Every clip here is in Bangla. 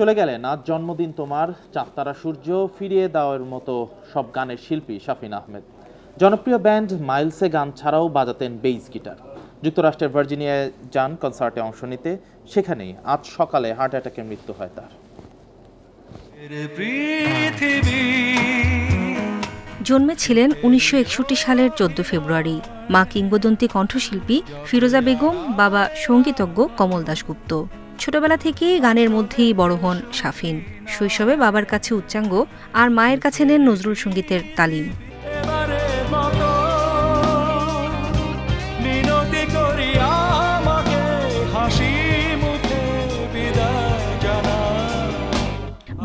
চলে গেলেন। আজ জন্মদিন তোমার চাঁদতারা সূর্য ফিরিয়ে দেওয়ার মতো সব গানের শিল্পী শাফিন আহমেদ। জনপ্রিয় ব্যান্ড মাইলসে গান ছাড়াও বাজাতেন বেইস গিটার। যুক্তরাষ্ট্রের ভার্জিনিয়ায় যান কনসার্টে অংশ নিতে। সেখানেই আজ সকালে হার্ট অ্যাটাকে মৃত্যু হয় তার। পৃথিবী। জন্মেছিলেন উনিশশো একষট্টি সালের চোদ্দ ফেব্রুয়ারি। মা কিংবদন্তি কণ্ঠশিল্পী ফিরোজা বেগম বাবা সঙ্গীতজ্ঞ কমল দাশগুপ্ত। ছোটবেলা থেকেই গানের মধ্যেই বড় হন শাফিন। শৈশবে বাবার কাছে উচ্চাঙ্গ আর মায়ের কাছে নেন নজরুল সঙ্গীতের তালিম।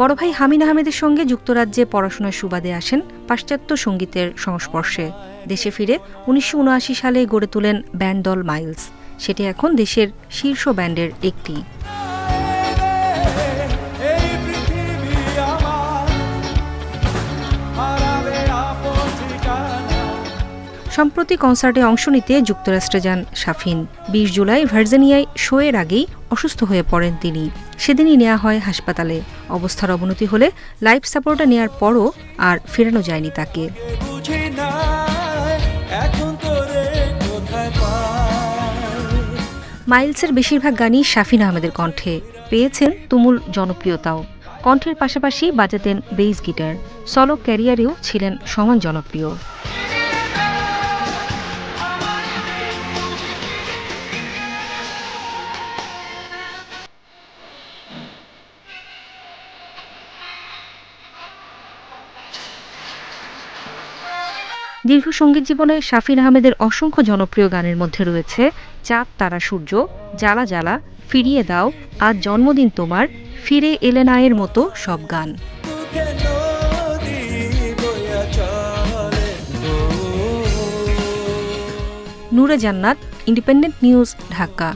বড় ভাই হামিন আহমেদের সঙ্গে যুক্তরাজ্যে পড়াশোনার সুবাদে আসেন পাশ্চাত্য সঙ্গীতের সংস্পর্শে। দেশে ফিরে উনিশশো উনআশি সালে গড়ে তোলেন ব্যান্ড দল মাইলস। সেটি এখন দেশের শীর্ষ ব্যান্ডের একটি। সম্প্রতি কনসার্টে অংশ নিতে যুক্তরাষ্ট্রে যান শাফিন। বিশ জুলাই ভার্জিনিয়ায় শোয়ের আগেই অসুস্থ হয়ে পড়েন তিনি। সেদিনই নেওয়া হয় হাসপাতালে। অবস্থার অবনতি হলে লাইফ সাপোর্টে নেয়ার পরও আর ফেরানো যায়নি তাকে। মাইলসের বেশিরভাগ গানই শাফিন আহমেদের কণ্ঠে। পেয়েছেন তুমুল জনপ্রিয়তাও। কণ্ঠের পাশাপাশি বাজাতেন বেইস গিটার। সলো ক্যারিয়ারেও ছিলেন সমান জনপ্রিয়। দীর্ঘ সংগীত জীবনে শাফিন আহমেদের অসংখ্য জনপ্রিয় গানের মধ্যে রয়েছে চাঁদ তারা সূর্য জ্বালা জ্বালা ফিরিয়ে দাও আজ জন্মদিন তোমার ফিরে এলে না এর মতো সব গান। নূরে জান্নাত ইন্ডিপেন্ডেন্ট নিউজ ঢাকা।